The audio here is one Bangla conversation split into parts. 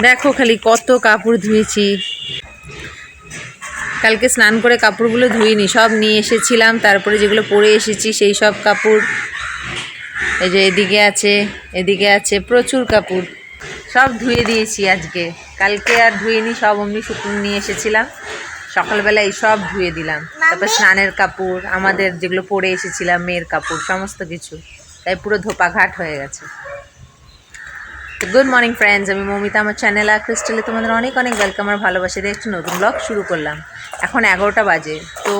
দেখো খালি কত কাপড় ধুয়েছি। কালকে স্নান করে কাপড়গুলো ধুইনি সব নিয়ে এসেছিলাম তারপরে যেগুলো পরে এসেছি সেই সব কাপড়। এই যে এদিকে আছে এদিকে আছে প্রচুর কাপড়। সব ধুয়ে দিয়েছি আজকে। কালকে আর ধুইনি সব অমনি শুকনো নিয়ে এসেছিলাম। সকালবেলা এই সব ধুয়ে দিলাম। তারপর স্নানের কাপড় আমাদের যেগুলো পরে এসেছিলাম মেয়ের কাপড় সমস্ত কিছু। তাই পুরো ধোপাঘাট হয়ে গেছে। গুড মর্নিং ফ্রেন্ডস আমি মৌমিতা, আমার চ্যানেল আর ক্রিস্টালে তোমাদের অনেক অনেক ওয়েলকাম আর ভালোবাসা দিয়ে একটি নতুন ব্লগ শুরু করলাম। এখন এগারোটা বাজে, তো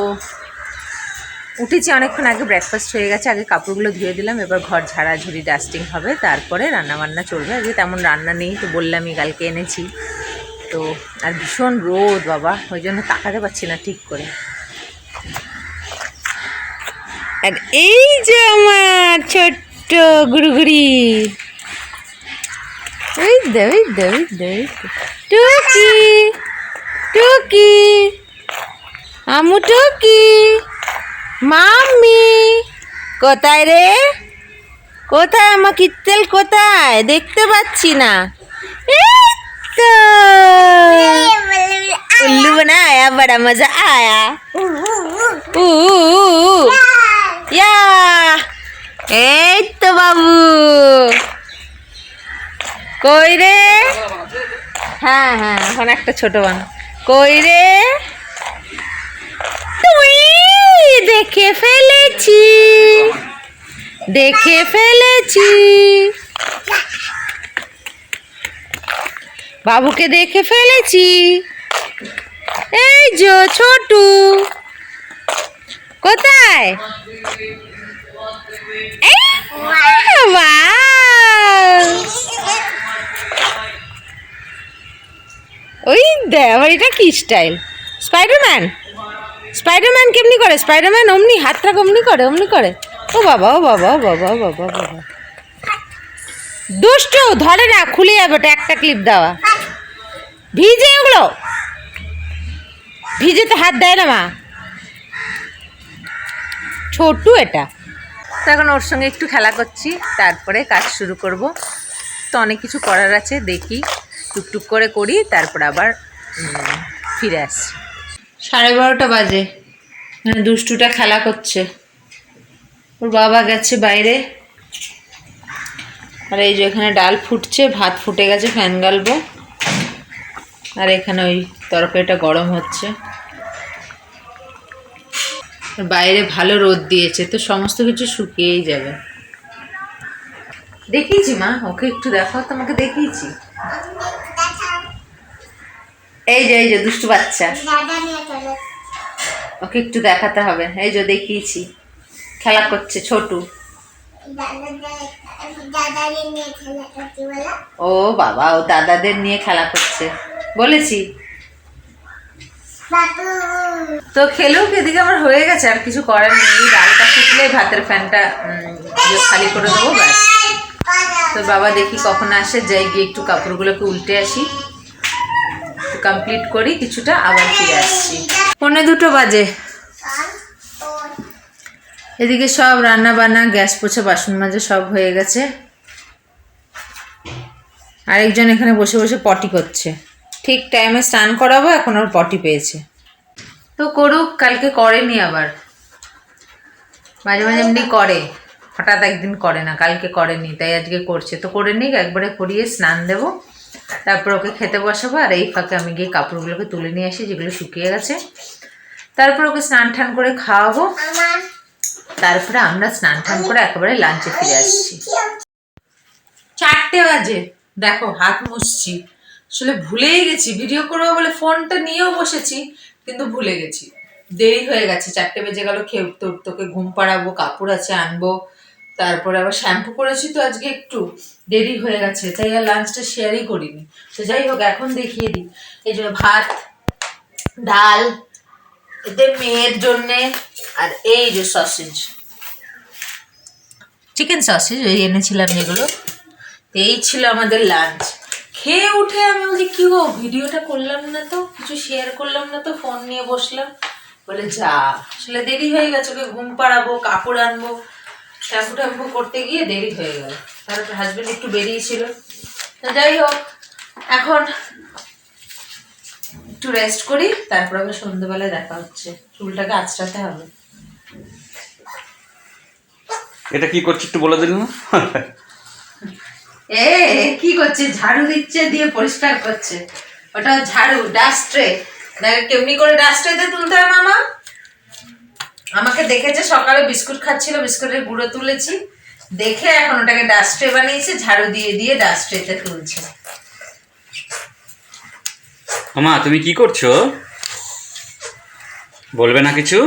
উঠেছি অনেকক্ষণ আগে ব্রেকফাস্ট হয়ে গেছে, আগে কাপড়গুলো ধুয়ে দিলাম, এবার ঘর ঝাড়াঝুড়ি ডাস্টিং হবে, তারপরে রান্না বান্না চলবে। আজকে তেমন রান্না নেই, তো বললামই কালকে এনেছি। তো, আর ভীষণ রোদ বাবা, ওই জন্য তাকাতে পারছি না ঠিক করে। আর এই যে আমার ছোট্ট গুড়ুগুড়ি Uite, uite, uite, uite. Tuki! Tuki! আমু টুকি মাম্মি কোথায় রে কোথায় আমার কিত্তেল কোথায় দেখতে পাচ্ছি না উল্লু বনা আয়া বড়া মজা আয়া উ ইয়া এই তো বাবু কই রে? হ্যাঁ হ্যাঁ এখন একটা ছোট বান। কই রে? তুই দেখে ফেলেছি। দেখে ফেলেছি। বাবুকে দেখে ফেলেছি। এই যো ছোটু। কোথায়? এই, ওই দে আবার এটা কি স্টাইল স্পাইডারম্যান স্পাইডারম্যান কেমনি করে? স্পাইডারম্যান অমনি হাতটা অমনি করে অমনি করে। ও বাবা ও বাবা ও বাবা ও বাবা বাবা। দুষ্টু, ধরে না, খুলে যাবে ওটা একটা ক্লিপ দেওয়া। ভিজে ওগুলো। ভিজে তো হাত দেয় না মা। ছোটু এটা। তো এখন ওর সঙ্গে একটু খেলা করছি, তারপরে কাজ শুরু করব। তো অনেক কিছু করার আছে, দেখি, টুকটুক করে করি, তারপর আবার ফিরে আসছি সাড়ে বারোটা বাজে। মানে দুষ্টুটা খেলা করছে। ওর বাবা গেছে বাইরে। আর এই যে এখানে ডাল ফুটছে, ভাত ফুটে গেছে, ফ্যান গালবো। আর এখানে ওই তরকারিটা গরম হচ্ছে। বাইরে ভালো রোদ দিয়েছে, তো সমস্ত কিছু শুকিয়েই যাবে। দেখিয়েছি মা, ওকে একটু দেখো তোমাকে দেখিয়েছি। এই যে এই যে দুষ্টু বাচ্চা। ওকে একটু দেখাতে হবে। এই যে দেখিয়েছি। খেলা করছে ছোটু। ও বাবা ও দাদাদের নিয়ে খেলা করছে। বলেছি। তো খেলেও এদিকে আমার হয়ে গেছে আর কিছু করার নেই। ডালটা ফুটলে ভাতের ফ্যানটা ইয়ে খালি করে দেবো ব্যাস। তো বাবা দেখি কখন আসে যাই গিয়ে একটু কাপড়গুলোকে উল্টে আসি। কমপ্লিট করি, কিছুটা আবার ফিরে আসছি। পৌনে দুটো বাজে। এদিকে সব রান্না বান্না গ্যাস পোছা বাসন মাজা সব হয়ে গেছে। আরেকজন এখানে বসে বসে পটি করছে। ঠিক টাইমে স্নান করাবো, এখন ওর পটি পেয়েছে। তো করুক, কালকে করেনি আবার। মাঝে মাঝে এমনি করে। হঠাৎ একদিন করে না, কালকে করেনি, তাই আজকে করছে। তো করে নিক, একবারে করিয়ে স্নান দেবো। তারপর ওকে খেতে বসাবো, আর এই ফাঁকে আমি গিয়ে কাপড়গুলোকে তুলে নিয়ে আসি, যেগুলো শুকিয়ে গেছে। তারপর ওকে স্নান টান করে খাওয়াবো। তারপরে আমরা স্নান টান করে একেবারে লাঞ্চে ফিরে আসছি। চারটে বাজে। দেখো, হাত মুছছি। আসলে ভুলেই গেছি। ভিডিও করব বলে ফোনটা নিয়েও বসেছি, কিন্তু ভুলে গেছি। দেরি হয়ে গেছে। চারটে বেজে গেল, খেয়ে উঠতে উঠতে ওকে ঘুম পাড়াবো, কাপড় আছে আনব। তারপরে আবার শ্যাম্পু করেছি তো আজকে একটু দেরি হয়ে গেছে, তাই আর লাঞ্চটা শেয়ারই করিনি। তো যাই হোক, এখন দেখিয়ে দিই। এই যে ভাত, ডাল, এতে মেয়ের জন্যে, আর এই যে সসেজ চিকেন সসেজ ওই এনেছিলাম যেগুলো। এই ছিল আমাদের লাঞ্চ খেয়ে উঠে আমি বলছি, কি গো, ভিডিওটা করলাম না তো? কিছু শেয়ার করলাম না তো? ফোন নিয়ে বসলাম। বলে, যা, আসলে দেরি হয়ে গেছে ওকে ঘুম পাড়াবো, কাপড় আনব। শ্যাম্পু ট্যাম্পু করতে গিয়ে দেরি হয়ে গেল। তারপর হাজবেন্ড একটু বেরিয়েছিল। যাই হোক এখন একটু রেস্ট করি তারপর আবার সন্ধ্যেবেলায় দেখা হচ্ছে। চুলটাকে আঁচড়াতে হবে। এটা কি করছি একটু বলে দিল না? এ কি করছে? ঝাড়ু দিচ্ছে দিয়ে পরিষ্কার করছে। ওটা ঝাড়ু ডাস্ট্রে দেখ কেমনি করে ডাস্ট্রেতে তুলতে হয় মামা? আমাকে দেখেছে সকালে বিস্কুট খাচ্ছিল বিস্কুটের গুঁড়ো তুলেছি। দেখে এখন ওটাকে ডাস্ট্রে বানিয়েছে ঝাড়ু দিয়ে দিয়ে ডাস্ট্রেতে তুলছে। মামা তুমি কি করছ? বলবে না কিছু?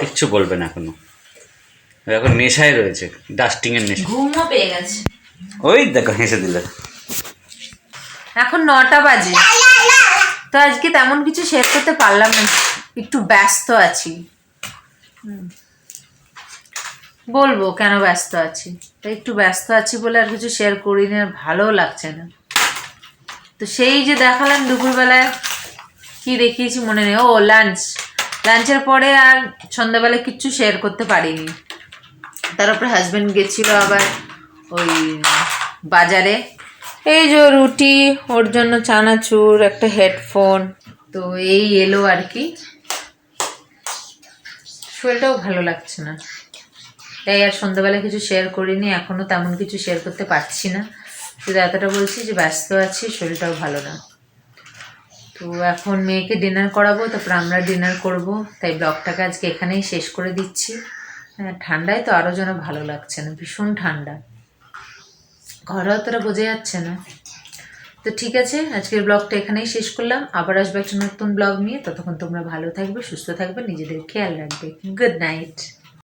কিচ্ছু বলবে না এখনও এখন নেশায় রয়েছে ডাস্টিং এর নেশা। ঘুমও পেয়ে গেছে। ওই দেখো হেসে দিলে। এখন নটা বাজে। তো আজকে তেমন কিছু শেয়ার করতে পারলাম না। একটু ব্যস্ত আছি। বলব কেন ব্যস্ত আছি? তো একটু ব্যস্ত আছি বলে আর কিছু শেয়ার করিনি, আর ভালোও লাগছে না। তো সেই যে দেখালাম দুপুরবেলায়, কি দেখিয়েছি মনে নেই। ও লাঞ্চ লাঞ্চের পরে আর সন্ধ্যাবেলায় কিচ্ছু শেয়ার করতে পারিনি। তার উপরে হাজব্যান্ড গেছিল আবার ওই বাজারে। এই যে রুটি, ওর জন্য চানাচুর, একটা হেডফোন তো এই এলো আর কি। শরীরটাও ভালো লাগছে না। তাই আর সন্ধ্যাবেলা কিছু শেয়ার করিনি এখনও তেমন কিছু শেয়ার করতে পারছি না। শুধু এতটা বলছি যে ব্যস্ত আছি, শরীরটাও ভালো না। তো এখন মেয়েকে ডিনার করাবো, তারপর আমরা ডিনার করব। তাই ব্লগটাকে আজকে এখানেই শেষ করে দিচ্ছি। হ্যাঁ ঠান্ডায় তো আরও যেন ভালো লাগছে না, ভীষণ ঠান্ডা। ঘরে অতটা বোঝা যাচ্ছে না। তো ঠিক আছে, আজকের ব্লগটা এখানেই শেষ করলাম। আবার আসবে একটা নতুন ব্লগ নিয়ে। ততক্ষণ তোমরা ভালো থাকবে, সুস্থ থাকবে, নিজেদের খেয়াল রাখবে। Good night